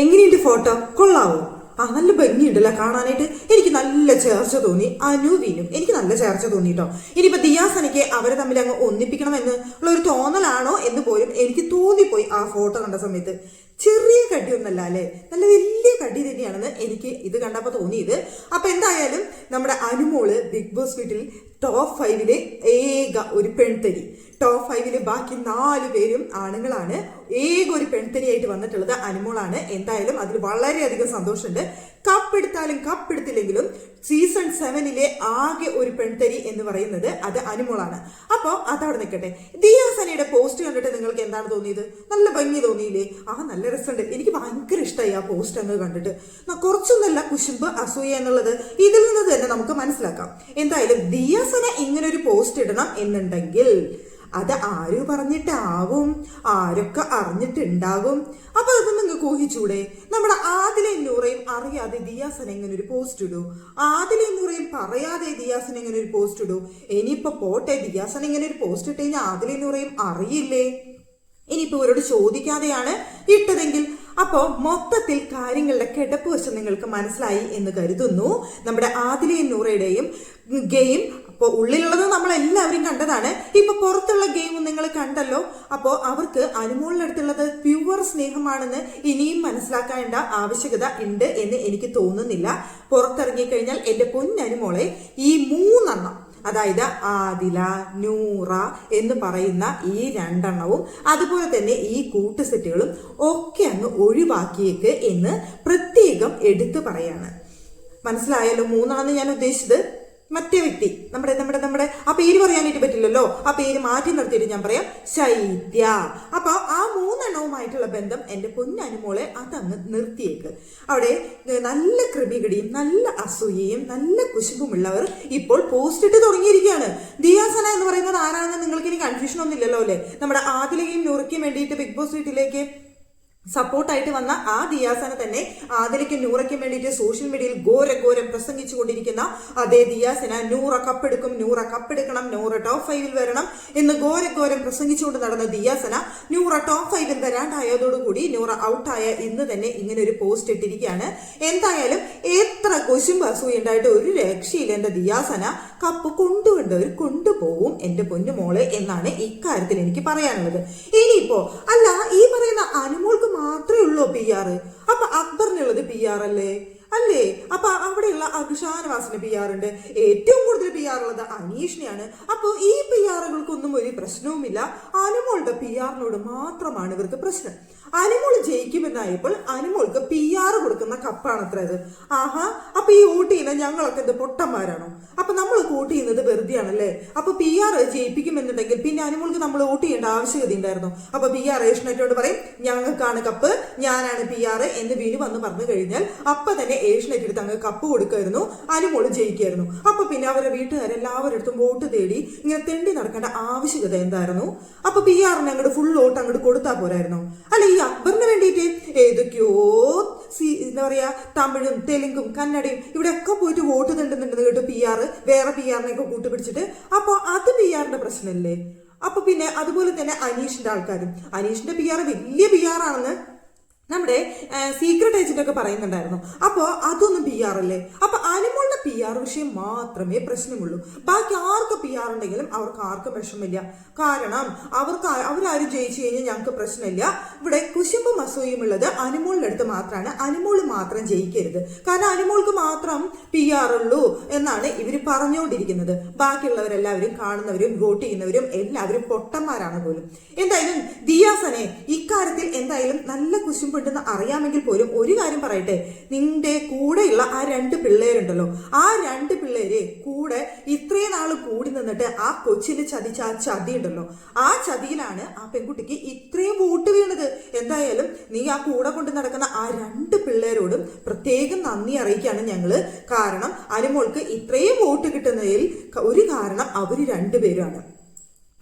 എങ്ങനെയുണ്ട് ഫോട്ടോ? കൊള്ളാവോ? ആ നല്ല ഭംഗിയുണ്ടല്ലോ കാണാനായിട്ട്? എനിക്ക് നല്ല ചേർച്ച തോന്നി. അനുവിനും എനിക്ക് നല്ല ചേർച്ച തോന്നി കേട്ടോ ഇനിയിപ്പോൾ ദിയാസനയ്ക്ക് അവരെ തമ്മിൽ അങ്ങ് ഒന്നിപ്പിക്കണമെന്ന് ഉള്ള ഒരു തോന്നലാണോ എന്ന് പോലും എനിക്ക് തോന്നിപ്പോയി ആ ഫോട്ടോ കണ്ട സമയത്ത്. ചെറിയ കടിയൊന്നല്ല അല്ലേ? നല്ല വലിയ കടി തന്നെയാണെന്ന് എനിക്ക് ഇത് കണ്ടപ്പോൾ തോന്നിയത്. അപ്പൊ എന്തായാലും നമ്മുടെ അനുമോൾ ബിഗ് ബോസ് വീട്ടിൽ ടോപ്പ് ഫൈവിലെ ഏക ഒരു പെൺതരി. ടോപ്പ് ഫൈവിൽ ബാക്കി നാല് പേരും ആണുങ്ങളാണ്. ഏക ഒരു പെൺതരിയായിട്ട് വന്നിട്ടുള്ളത് അനുമോളാണ്. എന്തായാലും അതിൽ വളരെയധികം സന്തോഷമുണ്ട്. കപ്പെടുത്താലും കപ്പെടുത്തില്ലെങ്കിലും സീസൺ സെവനിലെ ആകെ ഒരു പെൺതരി എന്ന് പറയുന്നത് അത് അനുമോളാണ്. അപ്പോൾ അതവിടെ നിൽക്കട്ടെ. ദിയാസനയുടെ പോസ്റ്റ് കണ്ടിട്ട് നിങ്ങൾക്ക് എന്താണ് തോന്നിയത്? നല്ല ഭംഗി തോന്നിയില്ലേ? ആ നല്ല രസമുണ്ട്. എനിക്ക് ഭയങ്കര ഇഷ്ടമായി ആ പോസ്റ്റ് അങ്ങ് കണ്ടിട്ട്. കുറച്ചൊന്നല്ല കുശുമ്പ് അസൂയ എന്നുള്ളത് ഇതിൽ നിന്ന് തന്നെ നമുക്ക് മനസ്സിലാക്കാം. എന്തായാലും ദിയാസന ഇങ്ങനൊരു പോസ്റ്റ് ഇടണം എന്നുണ്ടെങ്കിൽ അത് ആര് പറഞ്ഞിട്ടാവും? ആരൊക്കെ അറിഞ്ഞിട്ടുണ്ടാവും? അപ്പൊ അത് നിങ്ങൾക്ക് ഊഹിച്ചൂടെ? നമ്മുടെ ആദിലെ നൂറയും അറിയാതെ ദിയാസൻ എങ്ങനെ ഒരു പോസ്റ്റ് ഇടൂ. ആദിലെ നൂറയും പറയാതെ ദിയാസൻ എങ്ങനെ ഒരു പോസ്റ്റ് ഇടൂ. ഇനിയിപ്പോ പോട്ടെ ദിയാസൻ എങ്ങനെ ഒരു പോസ്റ്റ് ഇട്ട് കഴിഞ്ഞാൽ ആദിലെ നൂറയും അറിയില്ലേ? ഇനിയിപ്പോ ഇവരോട് ചോദിക്കാതെയാണ് ഇട്ടതെങ്കിൽ. അപ്പോ മൊത്തത്തിൽ കാര്യങ്ങളുടെ കിടപ്പ് വശം നിങ്ങൾക്ക് മനസ്സിലായി എന്ന് കരുതുന്നു. നമ്മുടെ ആദിലയും നൂറയുടെയും ഗെയിം അപ്പോൾ ഉള്ളിലുള്ളത് നമ്മൾ എല്ലാവരും കണ്ടതാണ്. ഇപ്പൊ പുറത്തുള്ള ഗെയിം നിങ്ങൾ കണ്ടല്ലോ. അപ്പോൾ അവർക്ക് അനുമോളിനടുത്തുള്ളത് പ്യുവർ സ്നേഹമാണെന്ന് ഇനിയും മനസ്സിലാക്കേണ്ട ആവശ്യകത ഉണ്ട് എന്ന് എനിക്ക് തോന്നുന്നില്ല. പുറത്തിറങ്ങി കഴിഞ്ഞാൽ എന്റെ പൊന്നനുമോളെ ഈ മൂന്നെണ്ണം അതായത് ആദില നൂറ എന്ന് പറയുന്ന ഈ രണ്ടെണ്ണവും അതുപോലെ തന്നെ ഈ കൂട്ടുസെറ്റുകളും ഒക്കെ അങ്ങ് ഒഴിവാക്കിയേക്ക് എന്ന് പ്രത്യേകം എടുത്തു പറയാണ്. മനസ്സിലായല്ലോ മൂന്നാണെന്ന് ഞാൻ ഉദ്ദേശിച്ചത്? മറ്റേ വ്യക്തി. നമ്മുടെ നമ്മുടെ നമ്മുടെ ആ പേര് പറയാനായിട്ട് പറ്റില്ലല്ലോ. ആ പേര് മാറ്റി നിർത്തിയിട്ട് ഞാൻ പറയാം ശൈത്യ. അപ്പൊ ആ മൂന്നെണ്ണവുമായിട്ടുള്ള ബന്ധം എന്റെ പൊന്നനുമോളെ അതങ്ങ് നിർത്തിയേക്ക്. അവിടെ നല്ല കൃപികടിയും നല്ല അസൂയയും നല്ല കുശുമ്പുമുള്ളവർ ഇപ്പോൾ പോസ്റ്റ് ഇട്ട് തുടങ്ങിയിരിക്കുകയാണ്. ദിയാസന എന്ന് പറയുന്നത് ആരാണെന്ന് നിങ്ങൾക്ക് ഇനി കൺഫ്യൂഷൻ ഒന്നും ഇല്ലല്ലോ അല്ലേ? നമ്മുടെ ആദിലയും നൂറയ്ക്കും വേണ്ടിയിട്ട് ബിഗ് ബോസ് വീട്ടിലേക്ക് സപ്പോർട്ടായിട്ട് വന്ന ആ ദിയാസന തന്നെ ആദിലയ്ക്കും നൂറയ്ക്കും വേണ്ടിയിട്ട് സോഷ്യൽ മീഡിയയിൽ ഘോര ഘോരം പ്രസംഗിച്ചുകൊണ്ടിരിക്കുന്ന അതേ ദിയാസന നൂറ കപ്പെടുക്കും നൂറ കപ്പെടുക്കണം നൂറ ടോപ്പ് ഫൈവിൽ വരണം എന്ന് ഘോര ഘോരം പ്രസംഗിച്ചുകൊണ്ട് നടന്ന ദിയാസന നൂറ ടോപ്പ് ഫൈവിൽ വരാണ്ടായതോടുകൂടി നൂറ ഔട്ടായ ഇന്ന് തന്നെ ഇങ്ങനെ ഒരു പോസ്റ്റ് ഇട്ടിരിക്കുകയാണ്. എന്തായാലും എത്ര കൊശുമ്പ് അസൂയുണ്ടായിട്ട് ഒരു രക്ഷയില്ല എന്റെ ദിയാസന കപ്പ് കൊണ്ടുകൊണ്ടവർ കൊണ്ടുപോകും എന്റെ പൊന്നുമോൾ എന്നാണ് ഇക്കാര്യത്തിൽ എനിക്ക് പറയാനുള്ളത്. ഇനിയിപ്പോ അല്ല ഈ പറയുന്ന അനുമോൾക്ക് മാത്രമേ ഉള്ളൂ പി ആർ അപ്പൊ അക്ബറിനുള്ളത് പി ആർ അല്ലേ? അല്ലേ? അപ്പൊ അവിടെയുള്ള അഖിഷാനവാസിന് പി ആർ ഉണ്ട്. ഏറ്റവും കൂടുതൽ പി ആർ ഉള്ളത് അനീഷിനെയാണ്. അപ്പോൾ ഈ പി ആറുകൾക്കൊന്നും ഒരു പ്രശ്നവുമില്ല. അനുമോളുടെ പി ആറിനോട് മാത്രമാണ് ഇവർക്ക് പ്രശ്നം. അനുമോൾ ജയിക്കുമെന്നായപ്പോൾ അനുമോൾക്ക് പി ആർ കൊടുക്കുന്ന കപ്പാണ് അത്ര ഇത് ആഹാ അപ്പൊ ഈ ചെയ്യുന്ന ഞങ്ങളൊക്കെ എന്ത് പൊട്ടന്മാരാണോ? അപ്പൊ നമ്മൾ വോട്ട് ചെയ്യുന്നത് വെറുതെയാണല്ലേ? അപ്പൊ പി ആർ ജയിപ്പിക്കുമെന്നുണ്ടെങ്കിൽ പിന്നെ അനുമോൾക്ക് നമ്മൾ വോട്ട് ചെയ്യേണ്ട ആവശ്യകത ഉണ്ടായിരുന്നു? അപ്പൊ പി ആർ ഏഷ്യനെറ്റോട് പറയും ഞങ്ങൾക്കാണ് കപ്പ് ഞാനാണ് പി ആർ എന്ന് വിനു വന്ന് പറഞ്ഞു കഴിഞ്ഞാൽ അപ്പൊ തന്നെ ഏഷ്യനെറ്റ് എടുത്ത് അങ്ങ് കപ്പ് കൊടുക്കായിരുന്നു അനുമോൾ ജയിക്കായിരുന്നു അപ്പൊ പിന്നെ അവരുടെ വീട്ടുകാരെല്ലാവരുടെ അടുത്തും വോട്ട് തേടി ഇങ്ങനെ തെണ്ടി നടക്കേണ്ട ആവശ്യകത എന്തായിരുന്നു? അപ്പൊ പി ആറിന് അങ്ങോട്ട് ഫുൾ വോട്ട് അങ്ങോട്ട് കൊടുത്താൽ പോരായിരുന്നു? അല്ല ഈ അക്ബറിന് വേണ്ടിയിട്ട് ഏതൊക്കെയോ സി എന്താ പറയുക തമിഴും തെലുങ്കും കന്നഡയും ഇവിടെയൊക്കെ പോയിട്ട് വോട്ട് തണ്ടുന്നുണ്ടെന്ന് കേട്ടു പി ആർ വേറെ പി ആറിനെയൊക്കെ കൂട്ടുപിടിച്ചിട്ട്. അപ്പോൾ അത് പി ആറിന്റെ പ്രശ്നമല്ലേ അപ്പൊ പിന്നെ അതുപോലെ തന്നെ അനീഷിന്റെ ആൾക്കാരും. അനീഷിന്റെ പി ആർ വലിയ പി ആർ ആണെന്ന് നമ്മുടെ സീക്രട്ട് ഏജന്റ് ഒക്കെ പറയുന്നുണ്ടായിരുന്നു. അപ്പോൾ അതൊന്നും പി ആർ അല്ലേ? അപ്പോൾ അനുമോളുടെ പി ആർ വിഷയം മാത്രമേ പ്രശ്നമുള്ളൂ. ബാക്കി ആർക്ക് പി ആർ ഉണ്ടെങ്കിലും അവർക്ക് ആർക്കും വിഷമില്ല കാരണം അവർക്ക് അവരാരും ജയിച്ചു കഴിഞ്ഞാൽ ഞങ്ങൾക്ക് പ്രശ്നമില്ല. ഇവിടെ കുശുമ്പും അസൂയും ഉള്ളത് അനിമോളിന്റെ അടുത്ത് മാത്രമാണ്. അനുമോൾ മാത്രം ജയിക്കരുത്. കാരണം അനിമോൾക്ക് മാത്രം പി ആർ ഉള്ളൂ എന്നാണ് ഇവർ പറഞ്ഞുകൊണ്ടിരിക്കുന്നത്. ബാക്കിയുള്ളവരെല്ലാവരും കാണുന്നവരും വോട്ട് ചെയ്യുന്നവരും എല്ലാവരും പൊട്ടന്മാരാണ് പോലും. എന്തായാലും ദിയാസനെ ഇക്കാര്യത്തിൽ എന്തായാലും നല്ല കുശുമ്പുണ്ടെന്ന് അറിയാമെങ്കിൽ പോലും ഒരു കാര്യം പറയട്ടെ. നിന്റെ കൂടെയുള്ള ആ രണ്ട് പിള്ളേരുണ്ടല്ലോ. ആ രണ്ട് പിള്ളേര് കൂടെ ഇത്രയും നാൾ കൂടി നിന്നിട്ട് ആ കൊച്ചിന് ചതിച്ച ആ ചതി ഉണ്ടല്ലോ. ആ ചതിയിലാണ് ആ പെൺകുട്ടിക്ക് ഇത്രയും വോട്ട് വീണത്. എന്തായാലും നീ ആ കൂടെ കൊണ്ട് നടക്കുന്ന ആ രണ്ട് പിള്ളേരോടും പ്രത്യേകം നന്ദി അറിയിക്കുകയാണ് ഞങ്ങൾ കാരണം അനുമോൾക്ക് ഇത്രയും വോട്ട് കിട്ടുന്നതിൽ ഒരു കാരണം അവർ രണ്ടുപേരാണ്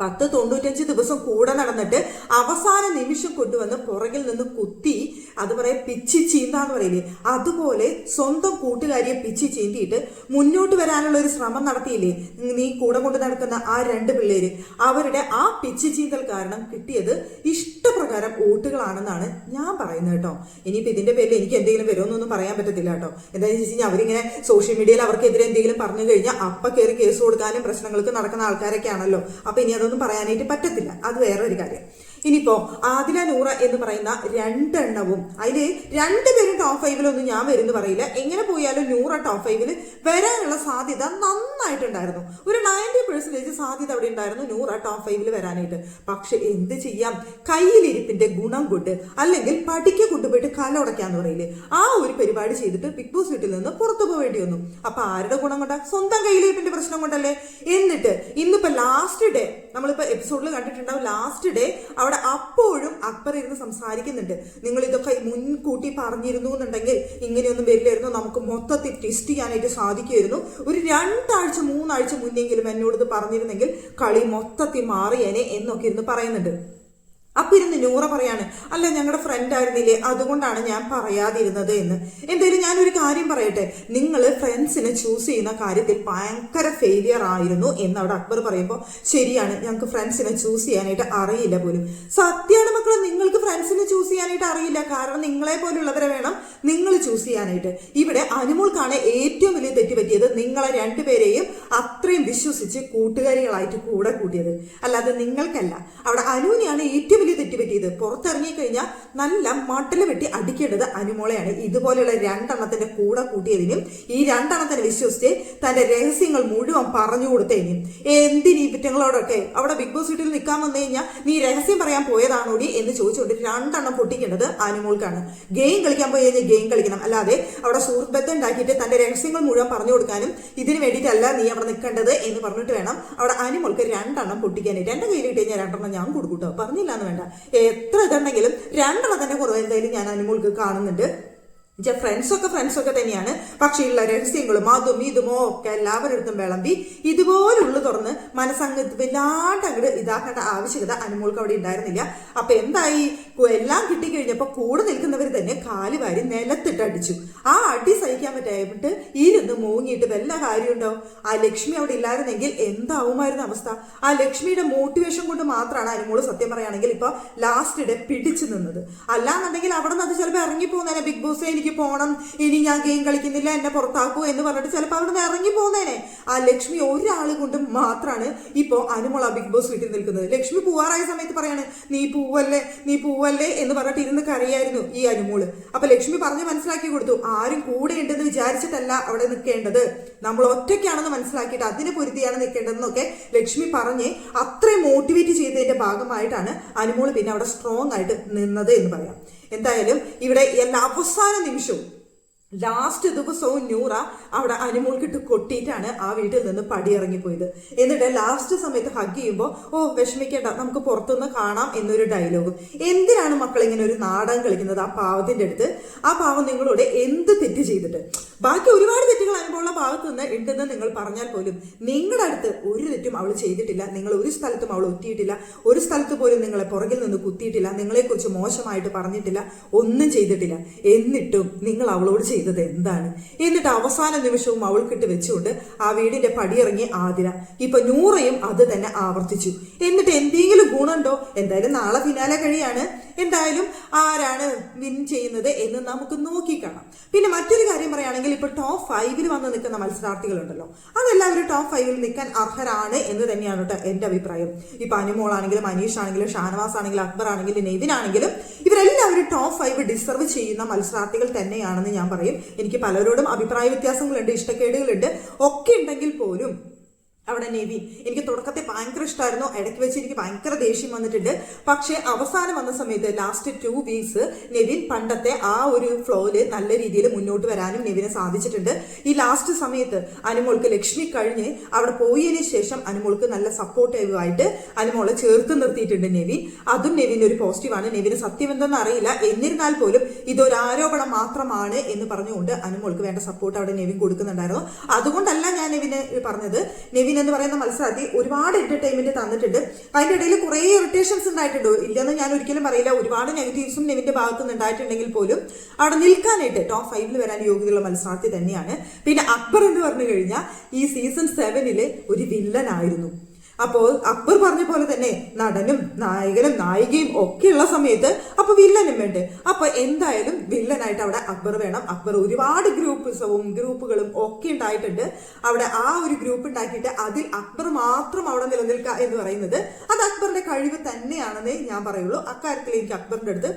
പത്ത് തൊണ്ണൂറ്റഞ്ച് ദിവസം കൂടെ നടന്നിട്ട് അവസാന നിമിഷം കൊണ്ടുവന്ന് പുറകിൽ നിന്ന് കുത്തി അത് പറയാ പിച്ചി ചീന്താന്ന് പറയില്ലേ? അതുപോലെ സ്വന്തം കൂട്ടുകാരിയെ പിച്ചി ചീന്തിയിട്ട് മുന്നോട്ട് വരാനുള്ള ഒരു ശ്രമം നടത്തിയില്ലേ? നീ കൂടെ കൊണ്ട് നടക്കുന്ന ആ രണ്ട് പിള്ളേര്. അവരുടെ ആ പിച്ചി ചീന്തൽ കാരണം കിട്ടിയത് ഇഷ്ടപ്രകാരം വോട്ടുകളാണെന്നാണ് ഞാൻ പറയുന്നത് കേട്ടോ. ഇനിയിപ്പോ ഇതിന്റെ പേരിൽ എനിക്ക് എന്തെങ്കിലും വരുമെന്നൊന്നും പറയാൻ പറ്റത്തില്ല കേട്ടോ. എന്താണെന്ന് വെച്ച് കഴിഞ്ഞാൽ അവരിങ്ങനെ സോഷ്യൽ മീഡിയയിൽ അവർക്കെതിരെ എന്തെങ്കിലും പറഞ്ഞു കഴിഞ്ഞാൽ അപ്പ കയറി കേസ് കൊടുക്കാനും പ്രശ്നങ്ങൾക്ക് നടക്കുന്ന ആൾക്കാരൊക്കെ ആണല്ലോ അപ്പൊ ഇനി അതൊന്നും പറയാനായിട്ട് പറ്റത്തില്ല. അത് വേറൊരു കാര്യം. ഇനിയിപ്പോ ആദില നൂറ എന്ന് പറയുന്ന രണ്ടെണ്ണവും അതിൽ രണ്ടുപേരും ടോപ്പ് ഫൈവിലൊന്നും ഞാൻ വരുന്നു പറയില്ല. എങ്ങനെ പോയാലും നൂറ ടോപ്പ് ഫൈവിൽ വരാനുള്ള സാധ്യത നന്നായിട്ടുണ്ടായിരുന്നു. ഒരു നയന്റി പെർസെന്റേജ് സാധ്യത അവിടെ ഉണ്ടായിരുന്നു നൂറ ടോപ്പ് ഫൈവിൽ വരാനായിട്ട്. പക്ഷെ എന്ത് ചെയ്യാം? കയ്യിലിരിപ്പിന്റെ ഗുണം കൊണ്ട് അല്ലെങ്കിൽ പഠിക്ക കൊണ്ടുപോയിട്ട് കലോടക്കാന്ന് പറയില്ലേ? ആ ഒരു പരിപാടി ചെയ്തിട്ട് ബിഗ് ബോസ് വീട്ടിൽ നിന്ന് പുറത്തു പോവേണ്ടി വന്നു. അപ്പൊ ആരുടെ ഗുണം കൊണ്ടാ? സ്വന്തം കയ്യിലിരിപ്പിന്റെ പ്രശ്നം കൊണ്ടല്ലേ? എന്നിട്ട് ഇന്നിപ്പോ ലാസ്റ്റ് ഡേ നമ്മളിപ്പോ എപ്പിസോഡിൽ കണ്ടിട്ടുണ്ടാവും ലാസ്റ്റ് ഡേ അവിടെ അപ്പോഴും അക്ബർ ഇരുന്ന് സംസാരിക്കുന്നുണ്ട്. നിങ്ങൾ ഇതൊക്കെ മുൻകൂട്ടി പറഞ്ഞിരുന്നു എന്നുണ്ടെങ്കിൽ ഇങ്ങനെയൊന്നും വരില്ലായിരുന്നു. നമുക്ക് മൊത്തത്തിൽ ടെസ്റ്റ് ചെയ്യാനായിട്ട് സാധിക്കുമായിരുന്നു. ഒരു രണ്ടാഴ്ച മൂന്നാഴ്ച മുന്നെങ്കിലും എന്നോട് ഇത് പറഞ്ഞിരുന്നെങ്കിൽ കളി മൊത്തത്തിൽ മാറിയേനെ എന്നൊക്കെ ഇരുന്ന് പറയുന്നുണ്ട്. അപ്പൊ ഇരുന്ന് നൂറ പറയാണ് അല്ല ഞങ്ങളുടെ ഫ്രണ്ട് ആയിരുന്നില്ലേ അതുകൊണ്ടാണ് ഞാൻ പറയാതിരുന്നത് എന്ന്. എന്തായാലും ഞാനൊരു കാര്യം പറയട്ടെ നിങ്ങൾ ഫ്രണ്ട്സിനെ ചൂസ് ചെയ്യുന്ന കാര്യത്തിൽ ഭയങ്കര ഫെയിലിയർ ആയിരുന്നു എന്ന് അവിടെ അക്ബർ പറയുമ്പോൾ ശരിയാണ് ഞങ്ങൾക്ക് ഫ്രണ്ട്സിനെ ചൂസ് ചെയ്യാനായിട്ട് അറിയില്ല പോലും. നിങ്ങൾക്ക് ഫ്രണ്ട്സിനെ ചൂസ് ചെയ്യാനായിട്ട് അറിയില്ല. കാരണം നിങ്ങളെ പോലുള്ളവരെ വേണം നിങ്ങൾ ചൂസ് ചെയ്യാനായിട്ട്. ഇവിടെ അനുമോൾക്കാണ് ഏറ്റവും വലിയ തെറ്റ് പറ്റിയത് നിങ്ങളെ രണ്ടുപേരെയും അത്രയും വിശ്വസിച്ച് കൂട്ടുകാരികളായിട്ട് കൂടെ കൂട്ടിയത്. അല്ലാതെ നിങ്ങൾക്കല്ല. അവിടെ അനുവിനെയാണ് ഏറ്റവും വലിയ തെറ്റ് പറ്റിയത് പുറത്തിറങ്ങി കഴിഞ്ഞാൽ നല്ല മട്ടൽ വെട്ടി അടിക്കേണ്ടത് അനുമോളെയാണ്. ഇതുപോലെയുള്ള രണ്ടെണ്ണത്തിന്റെ കൂടെ കൂട്ടിയതിനും ഈ രണ്ടെണ്ണത്തിനെ വിശ്വസിച്ച് തന്റെ രഹസ്യങ്ങൾ മുഴുവൻ പറഞ്ഞു കൊടുത്തതിനും. എന്തിനീ കുറ്റങ്ങളോടൊക്കെ? അവിടെ ബിഗ് ബോസ് വീട്ടിൽ നിൽക്കാൻ വന്നു കഴിഞ്ഞാൽ നീ രഹസ്യം പറയാൻ പോയതാണോടി എന്ന് ചോദിച്ചുകൊണ്ട് രണ്ടെണ്ണം പൊട്ടിക്കേണ്ടത് ആനിമോൾക്കാണ്. ഗെയിം കളിക്കാൻ പോയി കഴിഞ്ഞാൽ ഗെയിം കളിക്കണം. അല്ലാതെ അവിടെ സുഹൃത്ത് ബന്ധം ഉണ്ടാക്കിയിട്ട് തന്റെ രഹസ്യങ്ങൾ മുഴുവൻ പറഞ്ഞു കൊടുക്കാനും ഇതിന് വേണ്ടിയിട്ടല്ല നീ അവിടെ നിൽക്കേണ്ടത് എന്ന് പറഞ്ഞിട്ട് വേണം അവിടെ ആനിമോൾക്ക് രണ്ടെണ്ണം പൊട്ടിക്കാനായിട്ട്. എന്റെ കയ്യിൽ കിട്ടി കഴിഞ്ഞാൽ രണ്ടെണ്ണം ഞാൻ കൊടുക്കൂട്ടോ പറഞ്ഞില്ല എന്ന് വേണ്ട. എത്ര ഇതുണ്ടെങ്കിലും രണ്ടെണ്ണം തന്നെ കുറവ്. എന്തായാലും ഞാൻ ആനിമോൾക്ക് കാണുന്നുണ്ട്. ഫ്രണ്ട്സ് ഒക്കെ ഫ്രണ്ട്സ് ഒക്കെ തന്നെയാണ്. പക്ഷേ ഉള്ള രഹസ്യങ്ങളും അതും ഇതുമോ ഒക്കെ എല്ലാവരുടെ അടുത്തും വിളമ്പി ഉള്ളു തുറന്ന് മനസ്സങ്ങ് വല്ലാണ്ട് അങ്ങോട്ട് ഇതാക്കേണ്ട ആവശ്യകത അനുമോൾക്ക് അവിടെ ഉണ്ടായിരുന്നില്ല. അപ്പൊ എന്തായി? എല്ലാം കിട്ടിക്കഴിഞ്ഞപ്പോൾ കൂടെ നിൽക്കുന്നവർ തന്നെ കാൽ വാരി നിലത്തിട്ട് അടിച്ചു. ആ അടി സഹിക്കാൻ പറ്റായിട്ട് ഇരുന്ന് മൂങ്ങിയിട്ട് വല്ല കാര്യമുണ്ടോ? ആ ലക്ഷ്മി അവിടെ ഇല്ലായിരുന്നെങ്കിൽ എന്താവുമായിരുന്നു അവസ്ഥ? ആ ലക്ഷ്മിയുടെ മോട്ടിവേഷൻ കൊണ്ട് മാത്രമാണ് അനുമോൾ സത്യം പറയുകയാണെങ്കിൽ ഇപ്പൊ ലാസ്റ്റ് ഡേ പിടിച്ചു നിന്നത്. അല്ലാന്നുണ്ടെങ്കിൽ അവിടെ നിന്ന് അത് ചിലപ്പോൾ ഇറങ്ങി പോകുന്നേനെ ബിഗ് ബോസ് എനിക്ക് പോകണം ഇനി ഞാൻ ഗെയിം കളിക്കുന്നില്ല. എന്നെ പുറത്താക്കൂ എന്ന് പറഞ്ഞിട്ട് ചിലപ്പോൾ അവിടെ നിന്ന് ഇറങ്ങി പോകുന്നേനെ ആ ലക്ഷ്മി ഒരാൾ കൊണ്ട് മാത്രമാണ് ഇപ്പോൾ അനുമോൾ ആ ബിഗ് ബോസ് വീട്ടിൽ നിൽക്കുന്നത്. ലക്ഷ്മി പോവാറായ സമയത്ത് പറയാണ് നീ പൂവല്ലേ? നീ പൂവല്ലേ എന്ന് പറഞ്ഞിട്ട് ഇരുന്ന് കരയായിരുന്നു ഈ അനുമോൾ. അപ്പൊ ലക്ഷ്മി പറഞ്ഞ് മനസ്സിലാക്കി കൊടുത്തു ആരും കൂടെ ഉണ്ടെന്ന് വിചാരിച്ചിട്ടല്ല അവിടെ നിൽക്കേണ്ടത് നമ്മൾ ഒറ്റയ്ക്കാണെന്ന് മനസ്സിലാക്കിയിട്ട് അതിന് പൊരുതിയാണ് നിൽക്കേണ്ടതെന്നൊക്കെ ലക്ഷ്മി പറഞ്ഞ് അത്രയും മോട്ടിവേറ്റ് ചെയ്തതിന്റെ ഭാഗമായിട്ടാണ് അനുമോൾ പിന്നെ അവിടെ സ്ട്രോങ് ആയിട്ട് നിന്നത് എന്ന് പറയാം. എന്തായാലും ഇവിടെ എല്ലാ അവസാന നിമിഷവും ലാസ്റ്റ് ദിവസവും നൂറ അവിടെ അനുമോൾക്കിട്ട് കൊട്ടിയിട്ടാണ് ആ വീട്ടിൽ നിന്ന് പടിയിറങ്ങിപ്പോയത്. എന്നിട്ട് ലാസ്റ്റ് സമയത്ത് ഹഗ് ചെയ്യുമ്പോൾ ഓ വിഷമിക്കേണ്ട നമുക്ക് പുറത്തുനിന്ന് കാണാം എന്നൊരു ഡയലോഗും എന്തിനാണ് മക്കൾ ഇങ്ങനെ ഒരു നാടകം കളിക്കുന്നത് ആ പാവത്തിന്റെ അടുത്ത്? ആ പാവം നിങ്ങളോട് എന്ത് തെറ്റ് ചെയ്തിട്ട്? ബാക്കി ഒരുപാട് തെറ്റുകൾ അനുഭവമുള്ള ഭാഗത്ത് നിന്ന് ഉണ്ടെന്ന് നിങ്ങൾ പറഞ്ഞാൽ പോലും നിങ്ങളുടെ അടുത്ത് ഒരു തെറ്റും അവൾ ചെയ്തിട്ടില്ല. നിങ്ങൾ ഒരു സ്ഥലത്തും അവൾ ഒറ്റിയിട്ടില്ല. ഒരു സ്ഥലത്ത് പോലും നിങ്ങളെ പുറകിൽ നിന്ന് കുത്തിയിട്ടില്ല. നിങ്ങളെക്കുറിച്ച് മോശമായിട്ട് പറഞ്ഞിട്ടില്ല. ഒന്നും ചെയ്തിട്ടില്ല. എന്നിട്ടും നിങ്ങൾ അവളോട് ചെയ്തത് എന്താണ്? എന്നിട്ട് അവസാന നിമിഷവും അവൾക്കിട്ട് വെച്ചുകൊണ്ട് ആ വീടിന്റെ പടിയിറങ്ങി ആതിര ഇപ്പൊ നൂറയും അത് തന്നെ ആവർത്തിച്ചു. എന്നിട്ട് എന്തെങ്കിലും ഗുണമുണ്ടോ? എന്തായാലും നാളെ ഫിനാലെ കഴിയാണ്. എന്തായാലും ആരാണ് വിൻ ചെയ്യുന്നത് എന്ന് നമുക്ക് നോക്കിക്കാണാം. പിന്നെ മറ്റൊരു കാര്യം പറയുകയാണെങ്കിൽ ഇപ്പൊ ടോപ്പ് ഫൈവിൽ വന്ന് നിൽക്കുന്ന മത്സരാർത്ഥികളുണ്ടല്ലോ. അതെല്ലാവരും ടോപ്പ് ഫൈവിൽ നിൽക്കാൻ അർഹരാണ് എന്ന് തന്നെയാണ് കേട്ടോ എന്റെ അഭിപ്രായം. ഇപ്പൊ അനുമോളാണെങ്കിലും അനീഷ് ആണെങ്കിലും ഷാനവാസ് ആണെങ്കിലും അക്ബർ ആണെങ്കിലും നെയ്വിൻ ആണെങ്കിലും ഇവരെല്ലാവരും ടോപ്പ് ഫൈവ് ഡിസർവ് ചെയ്യുന്ന മത്സരാർത്ഥികൾ തന്നെയാണെന്ന് ഞാൻ പറയും. എനിക്ക് പലരോടും അഭിപ്രായ വ്യത്യാസങ്ങളുണ്ട് ഇഷ്ടക്കേടുകളുണ്ട്. ഒക്കെ ഉണ്ടെങ്കിൽ പോലും അവിടെ നെവിൻ എനിക്ക് തുടക്കത്തെ ഭയങ്കര ഇഷ്ടമായിരുന്നു ഇടയ്ക്ക് വെച്ച് എനിക്ക് ഭയങ്കര ദേഷ്യം വന്നിട്ടുണ്ട്. പക്ഷേ അവസാനം വന്ന സമയത്ത് ലാസ്റ്റ് ടു വീക്സ് നെവിൻ പണ്ടത്തെ ആ ഒരു ഫ്ലോയിൽ നല്ല രീതിയിൽ മുന്നോട്ട് വരാനും നെവിനെ സാധിച്ചിട്ടുണ്ട്. ഈ ലാസ്റ്റ് സമയത്ത് അനുമോൾക്ക് ലക്ഷ്മി കഴിഞ്ഞ് അവിടെ പോയതിനു ശേഷം അനുമോൾക്ക് നല്ല സപ്പോർട്ടീവായിട്ട് അനുമോളെ ചേർത്ത് നിർത്തിയിട്ടുണ്ട് നെവിൻ. അതും നെവിൻ ഒരു പോസിറ്റീവാണ് നെവിന് സത്യം എന്തെന്ന് അറിയില്ല. എന്നിരുന്നാൽ പോലും ഇതൊരു ആരോപണം മാത്രമാണ് എന്ന് പറഞ്ഞുകൊണ്ട് അനുമോൾക്ക് വേണ്ട സപ്പോർട്ട് അവിടെ നെവിൻ കൊടുക്കുന്നുണ്ടായിരുന്നു. അതുകൊണ്ടല്ല ഞാൻ നെവിന് പറഞ്ഞത്. നെവിൻ നെവിൻ എന്ന് പറയുന്ന മത്സരാർത്ഥി ഒരുപാട് എന്റർടൈൻമെന്റ് തന്നിട്ടുണ്ട്. അതിന്റെ ഇടയിൽ കുറേ ഇറിറ്റേഷൻസ് ഉണ്ടായിട്ടുണ്ട്. ഇല്ലെന്ന് ഞാൻ ഒരിക്കലും പറയില്ല. ഒരുപാട് നെഗറ്റീവ്സും നെവിന്റെ ഭാഗത്ത് നിന്ന് ഉണ്ടായിട്ടുണ്ടെങ്കിൽ പോലും അവിടെ നിൽക്കാനായിട്ട് ടോപ്പ് ഫൈവിൽ വരാൻ യോഗ്യതയുള്ള മത്സരാർത്ഥി തന്നെയാണ്. പിന്നെ അക്ബർ എന്ന് പറഞ്ഞു കഴിഞ്ഞാൽ ഈ സീസൺ സെവനിലെ ഒരു വില്ലൻ ആയിരുന്നു. അപ്പോൾ അക്ബർ പറഞ്ഞ പോലെ തന്നെ നടനും നായകനും നായികയും ഒക്കെയുള്ള സമയത്ത് അപ്പൊ വില്ലനും വേണ്ട? അപ്പൊ എന്തായാലും വില്ലനായിട്ട് അവിടെ അക്ബർ വേണം. അക്ബർ ഒരുപാട് ഗ്രൂപ്പ്സവും ഗ്രൂപ്പുകളും ഒക്കെ ഉണ്ടായിട്ടുണ്ട്. അവിടെ ആ ഒരു ഗ്രൂപ്പ് ഉണ്ടാക്കിയിട്ട് അതിൽ അക്ബർ മാത്രം അവിടെ നിലനിൽക്കുക എന്ന് പറയുന്നത് അത് അക്ബറിന്റെ കഴിവ് തന്നെയാണെന്നേ ഞാൻ പറയുള്ളൂ. അക്കാര്യത്തിൽ എനിക്ക് അക്ബറിന്റെ അടുത്ത്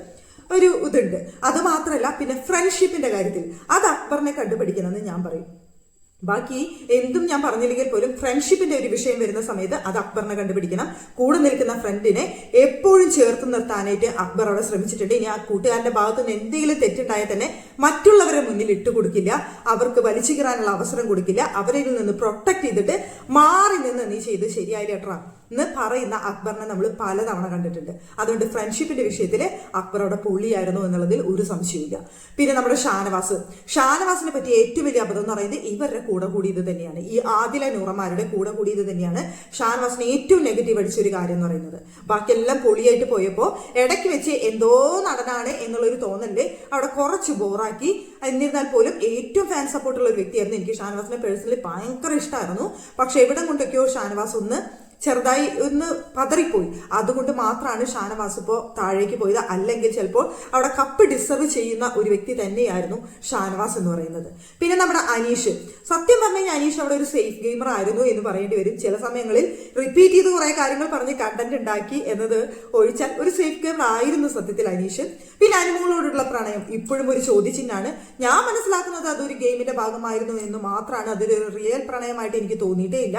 ഒരു ഇതുണ്ട്. അത് മാത്രമല്ല പിന്നെ ഫ്രണ്ട്ഷിപ്പിന്റെ കാര്യത്തിൽ. അത് അക്ബറിനെ കണ്ടുപിടിക്കണമെന്ന് ഞാൻ പറയും. ബാക്കി എന്തും ഞാൻ പറഞ്ഞില്ലെങ്കിൽ പോലും ഫ്രണ്ട്ഷിപ്പിന്റെ ഒരു വിഷയം വരുന്ന സമയത്ത് അത് അക്ബറിനെ കണ്ടുപിടിക്കണം. കൂടെ നിൽക്കുന്ന ഫ്രണ്ടിനെ എപ്പോഴും ചേർത്ത് നിർത്താനായിട്ട് അക്ബർ അവിടെ ശ്രമിച്ചിട്ടുണ്ട്. ഇനി ആ കൂട്ടുകാരന്റെ ഭാഗത്തു നിന്ന് എന്തെങ്കിലും തെറ്റുണ്ടായാൽ തന്നെ മറ്റുള്ളവരെ മുന്നിൽ ഇട്ട് കൊടുക്കില്ല. അവർക്ക് വലിച്ചു കയറാനുള്ള അവസരം കൊടുക്കില്ല. അവരിൽ നിന്ന് പ്രൊട്ടക്ട് ചെയ്തിട്ട് മാറി നിന്ന് നീ ചെയ്ത് ശരിയായില്ല കേട്ടോ എന്ന് പറയുന്ന അക്ബറിനെ നമ്മൾ പലതവണ കണ്ടിട്ടുണ്ട്. അതുകൊണ്ട് ഫ്രണ്ട്ഷിപ്പിന്റെ വിഷയത്തിൽ അക്ബർ അവിടെ പുള്ളിയായിരുന്നു എന്നുള്ളതിൽ ഒരു സംശയമില്ല പിന്നെ നമ്മുടെ ഷാനവാസ്. ഷാനവാസിനെ പറ്റി ഏറ്റവും വലിയ അബദ്ധം എന്ന് പറയുന്നത് ഇവരുടെ കൂടെ കൂടിയത് തന്നെയാണ്. ഈ ആദില നൂറമാരുടെ കൂടെ കൂടിയത് തന്നെയാണ് ഷാനവാസിന് ഏറ്റവും നെഗറ്റീവ് അടിച്ച ഒരു കാര്യം എന്ന് പറയുന്നത്. ബാക്കിയെല്ലാം പൊളിയായിട്ട് പോയപ്പോൾ ഇടയ്ക്ക് വെച്ച് എന്തോ നടനാണ് എന്നുള്ളൊരു തോന്നൽ അവിടെ കുറച്ച് ബോറാക്കി എന്നിരുന്നാൽ പോലും ഏറ്റവും ഫാൻ സപ്പോർട്ടുള്ള ഒരു വ്യക്തിയായിരുന്നു എനിക്ക് ഷാനവാസിനെ പേഴ്സണലി ഭയങ്കര ഇഷ്ടമായിരുന്നു പക്ഷെ എവിടെ കൊണ്ടൊക്കെയോ ഷാനവാസ് ഒന്ന് ചെറുതായി ഒന്ന് പതറിപ്പോയി. അതുകൊണ്ട് മാത്രമാണ് ഷാനവാസ് ഇപ്പോൾ താഴേക്ക് പോയത്. അല്ലെങ്കിൽ ചിലപ്പോൾ അവിടെ കപ്പ് ഡിസർവ് ചെയ്യുന്ന ഒരു വ്യക്തി തന്നെയായിരുന്നു ഷാനവാസ് എന്ന് പറയുന്നത്. പിന്നെ നമ്മുടെ അനീഷ്. സത്യം പറഞ്ഞു കഴിഞ്ഞാൽ അനീഷ് അവിടെ ഒരു സേഫ് ഗെയിമർ ആയിരുന്നു എന്ന് പറയേണ്ടി വരും. ചില സമയങ്ങളിൽ റിപ്പീറ്റ് ചെയ്ത് കുറേ കാര്യങ്ങൾ പറഞ്ഞ് കണ്ടന്റ് ഉണ്ടാക്കി എന്നത് ഒഴിച്ചാൽ ഒരു സേഫ് ഗെയിമർ ആയിരുന്നു സത്യത്തിൽ അനീഷ്. പിന്നെ അനുമോളോടുള്ള പ്രണയം ഇപ്പോഴും ഒരു ചോദ്യചിഹ്നാണ് ഞാൻ മനസ്സിലാക്കുന്നത് അതൊരു ഗെയിമിന്റെ ഭാഗമായിരുന്നു എന്ന് മാത്രമാണ് അതൊരു റിയൽ പ്രണയമായിട്ട് എനിക്ക് തോന്നിയിട്ടേ ഇല്ല.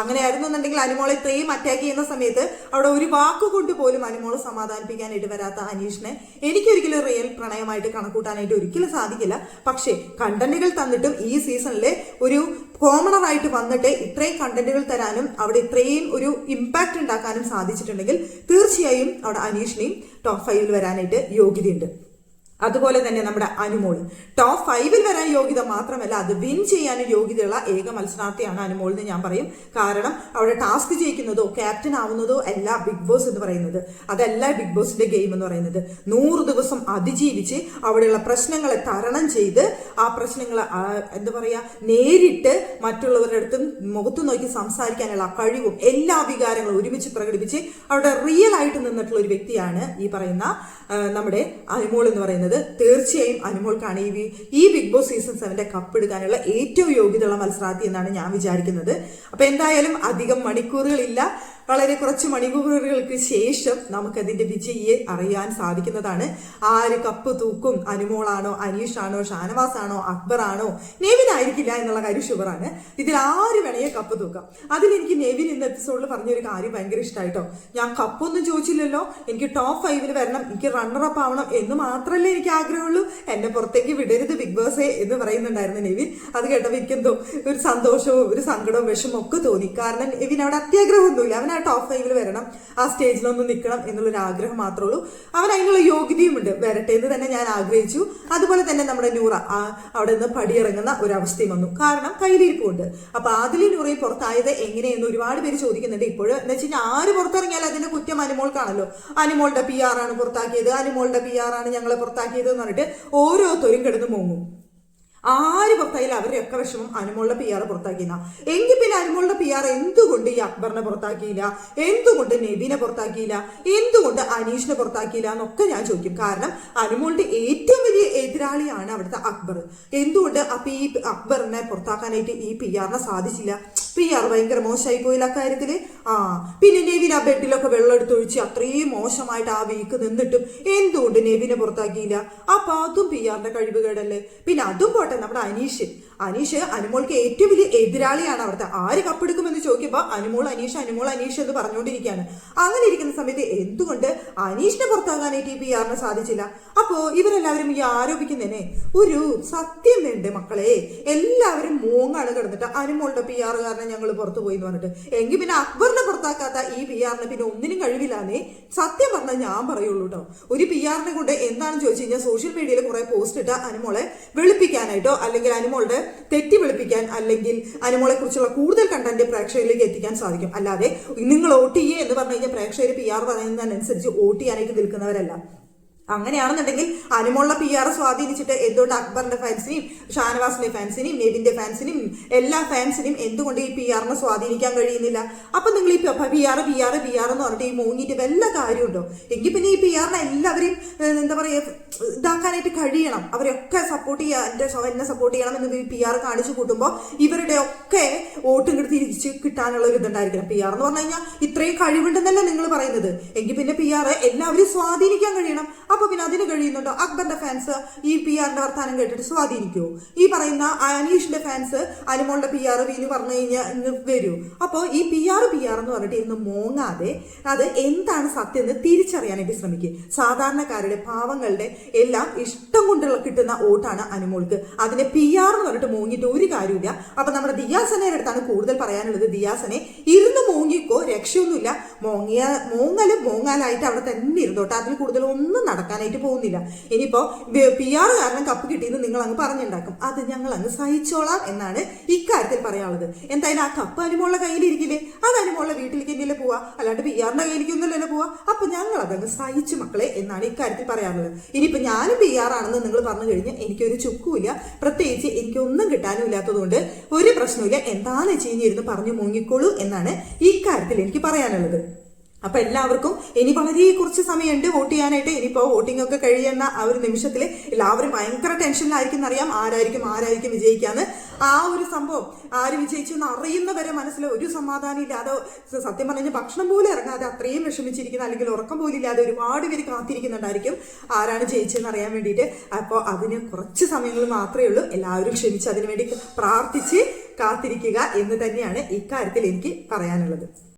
അങ്ങനെയായിരുന്നു എന്നുണ്ടെങ്കിൽ അനുമോളെ ഇത്രയും അറ്റാക്ക് ചെയ്യുന്ന സമയത്ത് അവിടെ ഒരു വാക്കുകൊണ്ട് പോലും അനുമോളെ സമാധാനിപ്പിക്കാനായിട്ട് വരാത്ത അനീഷിനെ എനിക്കൊരിക്കലും റിയൽ പ്രണയമായിട്ട് കണക്കൂട്ടാനായിട്ട് ഒരിക്കലും സാധിക്കില്ല. പക്ഷേ കണ്ടന്റുകൾ തന്നിട്ടും ഈ സീസണിലെ ഒരു കോമണറായിട്ട് വന്നിട്ട് ഇത്രയും കണ്ടന്റുകൾ തരാനും അവിടെ ഇത്രയും ഒരു ഇമ്പാക്ട് ഉണ്ടാക്കാനും സാധിച്ചിട്ടുണ്ടെങ്കിൽ തീർച്ചയായും അവിടെ അനീഷിനെയും ടോപ്പ് ഫൈവിൽ വരാനായിട്ട് യോഗ്യതയുണ്ട്. അതുപോലെ തന്നെ നമ്മുടെ അനുമോൾ. ടോപ്പ് ഫൈവിൽ വരാൻ യോഗ്യത മാത്രമല്ല അത് വിൻ ചെയ്യാനും യോഗ്യതയുള്ള ഏക മത്സരാർത്ഥിയാണ് അനുമോൾ എന്ന് ഞാൻ പറയും. കാരണം അവിടെ ടാസ്ക് ജയിക്കുന്നതോ ക്യാപ്റ്റൻ ആവുന്നതോ അല്ല ബിഗ് ബോസ് എന്ന് പറയുന്നത്. അതല്ല ബിഗ് ബോസിന്റെ ഗെയിം എന്ന് പറയുന്നത്. നൂറ് ദിവസം അതിജീവിച്ച് അവിടെയുള്ള പ്രശ്നങ്ങളെ തരണം ചെയ്ത് ആ പ്രശ്നങ്ങൾ എന്താ പറയുക നേരിട്ട് മറ്റുള്ളവരുടെ അടുത്തും മുഖത്തു നോക്കി സംസാരിക്കാനുള്ള കഴിവും എല്ലാ വികാരങ്ങളും ഒരുമിച്ച് പ്രകടിപ്പിച്ച് അവിടെ റിയൽ ആയിട്ട് നിന്നിട്ടുള്ള ഒരു വ്യക്തിയാണ് ഈ പറയുന്ന നമ്മുടെ അനുമോൾ എന്ന് പറയുന്നത്. തീർച്ചയായും അനുമോൾക്കാണ് ഈ ഈ ബിഗ് ബോസ് സീസൺ സെവന്റെ കപ്പ് എടുക്കാനുള്ള ഏറ്റവും യോഗ്യതയുള്ള മത്സരാർത്ഥി എന്നാണ് ഞാൻ വിചാരിക്കുന്നത്. അപ്പൊ എന്തായാലും അധികം മണിക്കൂറുകളില്ല. വളരെ കുറച്ച് മണിക്കൂറുകൾക്ക് ശേഷം നമുക്കതിന്റെ വിജയിയെ അറിയാൻ സാധിക്കുന്നതാണ്. ആര് കപ്പ് തൂക്കും അനുമോളാണോ ആണോ അക്ബർ ആണോ നെവിൻ ആയിരിക്കില്ല എന്നുള്ള കാര്യം ഷുവറാണ്. ഇതിൽ ആര് വേണമെങ്കിൽ കപ്പ് തൂക്കാം. അതിലെനിക്ക് നെവിൻ ഇന്ന് എപ്പിസോഡിൽ പറഞ്ഞൊരു കാര്യം ഭയങ്കര ഇഷ്ടമായിട്ടോ ഞാൻ കപ്പൊന്നും ചോദിച്ചില്ലല്ലോ. എനിക്ക് ടോപ്പ് ഫൈവിൽ വരണം എനിക്ക് റണ്ണർ അപ്പ് ആവണം എന്ന് മാത്രമല്ലേ എനിക്ക് ആഗ്രഹമുള്ളൂ. എന്നെ പുറത്തേക്ക് വിടരുത് ബിഗ് ബോസേ എന്ന് പറയുന്നുണ്ടായിരുന്നു നെവിൻ. അത് കേട്ടപ്പോൾ എനിക്കെന്തോ ഒരു സന്തോഷവും ഒരു സങ്കടവും വിഷമവും ഒക്കെ തോന്നി. കാരണം നെവിൻ അവിടെ അത്യാഗ്രഹമൊന്നുമില്ല. അവൻ ആ ടോപ്പ് ഫൈവിൽ വരണം ആ സ്റ്റേജിലൊന്ന് നിൽക്കണം എന്നുള്ളൊരു ആഗ്രഹം മാത്രമേ ഉള്ളൂ. അവൻ അതിനുള്ള യോഗ്യതയുമുണ്ട്. വരട്ടെ എന്ന് തന്നെ ഞാൻ ആഗ്രഹിച്ചു. അതുപോലെ തന്നെ നമ്മുടെ നൂറ അവിടെ നിന്ന് പടിയിറങ്ങുന്ന ഒരു വന്നു. കാരണം കയ്യിലിരിപ്പുണ്ട്. അപ്പൊ ആദിലെ നൂറയും പുറത്തായത് എങ്ങനെയെന്ന് ഒരുപാട് പേര് ചോദിക്കുന്നുണ്ട്. ഇപ്പോഴും എന്ന് വെച്ച് കഴിഞ്ഞാൽ ആര് പുറത്തിറങ്ങിയാൽ അതിന്റെ കുറ്റം അനുമോൾക്കാണല്ലോ. അനുമോളുടെ പി ആർ ആണ് പുറത്താക്കിയത്. അനുമോളുടെ പി ആർ ആണ് ഞങ്ങളെ പുറത്താക്കിയത് എന്ന് പറഞ്ഞിട്ട് ഓരോരുത്തരും കിടന്ന് മുങ്ങും. ആര് പുറത്തായാലും അവരുടെയൊക്കെ വിഷമം അനുമോളുടെ പി ആർ പുറത്താക്കിയെന്ന. എങ്കിൽ പിന്നെ അനുമോളുടെ പി ആർ എന്തുകൊണ്ട് ഈ അക്ബറിനെ പുറത്താക്കിയില്ല? എന്തുകൊണ്ട് നെബിനെ പുറത്താക്കിയില്ല? എന്തുകൊണ്ട് അനീഷിനെ പുറത്താക്കിയില്ല എന്നൊക്കെ ഞാൻ ചോദിക്കും. കാരണം അനുമോളുടെ ഏറ്റവും വലിയ എതിരാളിയാണ് അവിടുത്തെ അക്ബർ. എന്തുകൊണ്ട് അപ്പൊ ഈ അക്ബറിനെ പുറത്താക്കാനായിട്ട് ഈ പി ആറിനെ സാധിച്ചില്ല? പി ആർ ഭയങ്കര മോശമായി പോയില്ല അക്കാര്യത്തിൽ? ആ. പിന്നെ നെവിൻ ആ ബെഡിലൊക്കെ വെള്ളം എടുത്തൊഴിച്ച് അത്രയും മോശമായിട്ട് ആ വീക്ക് നിന്നിട്ടും എന്തുകൊണ്ട് നെവിനെ പുറത്താക്കിയില്ല? അപ്പൊ അതും പി ആറിന്റെ കഴിവുകേടല്ലേ? പിന്നെ അതും പോട്ടെ നമ്മുടെ അനീഷ്. അനീഷ് അനുമോൾക്ക് ഏറ്റവും വലിയ എതിരാളിയാണ് അവിടുത്തെ. ആര് കപ്പെടുക്കുമെന്ന് ചോദിക്കുമ്പോൾ അനുമോൾ അനീഷ് അനുമോൾ അനീഷ് എന്ന് പറഞ്ഞുകൊണ്ടിരിക്കുകയാണ്. അങ്ങനെ ഇരിക്കുന്ന സമയത്ത് എന്തുകൊണ്ട് അനീഷിനെ പുറത്താകാനായിട്ട് ഈ പി ആറിന് സാധിച്ചില്ല? അപ്പോ ഇവരെല്ലാവരും ഈ ആരോപിക്കുന്നതിനെ ഒരു സത്യം വേണ്ടേ മക്കളെ? എല്ലാവരും മൂങ്ങാണ് കിടന്നിട്ട് അനുമോളുടെ പി ആറുകാരനെ ഞങ്ങൾ പുറത്തു പോയി എന്ന് പറഞ്ഞിട്ട്. എങ്കിൽ പിന്നെ അക്ബറിനെ പുറത്താക്കാത്ത ഈ പി ആറിന് പിന്നെ ഒന്നിനും കഴിവില്ലാന്നേ? സത്യം പറഞ്ഞാൽ ഞാൻ പറയുള്ളൂ കേട്ടോ ഒരു പി ആറിനെ കൊണ്ട് എന്താണെന്ന് ചോദിച്ചു കഴിഞ്ഞാൽ സോഷ്യൽ മീഡിയയിൽ കുറെ പോസ്റ്റ് ഇട്ട അനുമോളെ വെളുപ്പിക്കാനായിട്ടോ അല്ലെങ്കിൽ അനുമോളുടെ തെറ്റി വെളുപ്പിക്കാൻ അല്ലെങ്കിൽ അനുമോളെ കുറിച്ചുള്ള കൂടുതൽ കണ്ടന്റ് പ്രേക്ഷകരിലേക്ക് എത്തിക്കാൻ സാധിക്കും. അല്ലാതെ നിങ്ങൾ വോട്ട് ചെയ്യേ എന്ന് പറഞ്ഞു കഴിഞ്ഞാൽ പ്രേക്ഷകർ പി ആർ പറയുന്നതിനനുസരിച്ച് വോട്ട് ചെയ്യാനായിട്ട് നിൽക്കുന്നവരല്ല. അങ്ങനെയാണെന്നുണ്ടെങ്കിൽ അനുമുള്ള പി ആർ സ്വാധീനിച്ചിട്ട് എന്തുകൊണ്ട് അക്ബറിന്റെ ഫാൻസിനെയും ഷാനവാസിന്റെ ഫാൻസിനെയും നെബിന്റെ ഫാൻസിനെയും എല്ലാ ഫാൻസിനെയും എന്തുകൊണ്ട് ഈ പി ആറിനെ സ്വാധീനിക്കാൻ കഴിയുന്നില്ല? അപ്പൊ നിങ്ങൾ ഈ P R P R P R എന്ന് പറഞ്ഞിട്ട് ഈ മൂങ്ങിയിട്ട് വല്ല കാര്യമുണ്ടോ? എങ്കിൽ പിന്നെ ഈ പി ആറിനെ എല്ലാവരെയും എന്താ പറയുക ഇതാക്കാനായിട്ട് കഴിയണം. അവരെയൊക്കെ സപ്പോർട്ട് ചെയ്യാൻ എന്റെ എന്നെ സപ്പോർട്ട് ചെയ്യണം എന്ന് പി ആർ കാണിച്ചു കൂട്ടുമ്പോൾ ഇവരുടെ ഒക്കെ വോട്ടും കൂടി തിരിച്ച് കിട്ടാനുള്ള ഒരു ഇതുണ്ടായിരിക്കണം. പി ആർ എന്ന് പറഞ്ഞു കഴിഞ്ഞാൽ ഇത്രയും കഴിവുണ്ടെന്നല്ല നിങ്ങൾ പറയുന്നത്. എങ്കിൽ പിന്നെ പി ആർ എല്ലാവരും സ്വാധീനിക്കാൻ കഴിയണം. അപ്പൊ പിന്നെ അതിന് കഴിയുന്നുണ്ടോ? അക്ബറിന്റെ ഫാൻസ് ഈ പി ആറിന്റെ വർത്താനം കേട്ടിട്ട് സ്വാധീനിക്കുമോ ഈ പറയുന്ന അനീഷിന്റെ ഫാൻസ് അനുമോളുടെ പി ആർ വീന് പറഞ്ഞു കഴിഞ്ഞാൽ വരൂ. അപ്പോൾ ഈ പി ആർ പി ആർ എന്ന് പറഞ്ഞിട്ട് ഇന്ന് മോങ്ങാതെ അത് എന്താണ് സത്യം എന്ന് തിരിച്ചറിയാനായിട്ട് ശ്രമിക്കുക സാധാരണക്കാരുടെ പാവങ്ങളുടെ എല്ലാം ഇഷ്ടം കൊണ്ടുള്ള കിട്ടുന്ന വോട്ടാണ് അനുമോൾക്ക്. അതിനെ പി ആർ എന്ന് പറഞ്ഞിട്ട് മോങ്ങിയിട്ട് ഒരു കാര്യമില്ല അപ്പൊ നമ്മുടെ ദിയാസനയുടെ അടുത്താണ് കൂടുതൽ പറയാനുള്ളത്. ദിയാസനെ ഇരുന്ന് മോങ്ങിക്കോ രക്ഷയൊന്നുമില്ല. മോങ്ങിയ മോങ്ങൽ മോങ്ങാലായിട്ട് അവിടെ തന്നെ ഇരുന്നോട്ടെ. അതിൽ കൂടുതൽ ഒന്നും നടക്കാനായിട്ട് പോകുന്നില്ല. ഇനിയിപ്പോ പി ആർ കാരണം കപ്പ് കിട്ടിയെന്ന് നിങ്ങൾ അങ്ങ് പറഞ്ഞുണ്ടാക്കും. അത് ഞങ്ങൾ അങ്ങ് സഹിച്ചോളാം എന്നാണ് ഇക്കാര്യത്തിൽ പറയാനുള്ളത്. എന്തായാലും ആ കപ്പ് അനുമോളുടെ കയ്യിലിരിക്കില്ലേ? അത് അനുമോളുടെ വീട്ടിലേക്ക് തന്നെയല്ലേ പോവാ? അല്ലാണ്ട് പി ആറിന്റെ കയ്യിലേക്കൊന്നുമല്ലല്ലോ പോവാ? അപ്പൊ ഞങ്ങൾ അതങ്ങ് സഹിച്ചു മക്കളെ എന്നാണ് ഇക്കാര്യത്തിൽ പറയാനുള്ളത്. ഇനിയിപ്പോ ഞാനും പി ആർ ആണെന്ന് നിങ്ങൾ പറഞ്ഞു കഴിഞ്ഞാൽ എനിക്കൊരു ചുക്കുമില്ല. പ്രത്യേകിച്ച് എനിക്കൊന്നും കിട്ടാനും ഇല്ലാത്തതുകൊണ്ട് ഒരു പ്രശ്നമില്ല എന്താണെന്ന് വെച്ച് പറഞ്ഞു മുങ്ങിക്കോളൂ എന്നാണ് ഈ കാര്യത്തിൽ എനിക്ക് പറയാനുള്ളത്. അപ്പൊ എല്ലാവർക്കും ഇനി വളരെ കുറച്ച് സമയമുണ്ട് വോട്ട് ചെയ്യാനായിട്ട്. ഇനിയിപ്പോ വോട്ടിംഗ് ഒക്കെ കഴിയുന്ന ആ ഒരു നിമിഷത്തിൽ എല്ലാവരും ഭയങ്കര ടെൻഷനിലായിരിക്കും എന്നറിയാം ആരായിരിക്കും ആരായിരിക്കും വിജയിക്കാന്ന്. ആ ഒരു സംഭവം ആര് വിജയിച്ചു എന്ന് അറിയുന്നവരെ മനസ്സിൽ ഒരു സമാധാനം ഇല്ലാതെ സത്യം പറഞ്ഞാൽ ഭക്ഷണം പോലും ഇറങ്ങാതെ അത്രയും വിഷമിച്ചിരിക്കുന്ന അല്ലെങ്കിൽ ഉറക്കം പോലും ഇല്ലാതെ ഒരുപാട് പേര് കാത്തിരിക്കുന്നുണ്ടായിരിക്കും ആരാണ് ജയിച്ചതെന്ന് അറിയാൻ വേണ്ടിയിട്ട്. അപ്പോൾ അതിന് കുറച്ച് സമയങ്ങൾ മാത്രമേ ഉള്ളൂ. എല്ലാവരും ക്ഷമിച്ച് അതിനുവേണ്ടി പ്രാർത്ഥിച്ച് കാത്തിരിക്കുക എന്ന് തന്നെയാണ് ഇക്കാര്യത്തിൽ എനിക്ക് പറയാനുള്ളത്.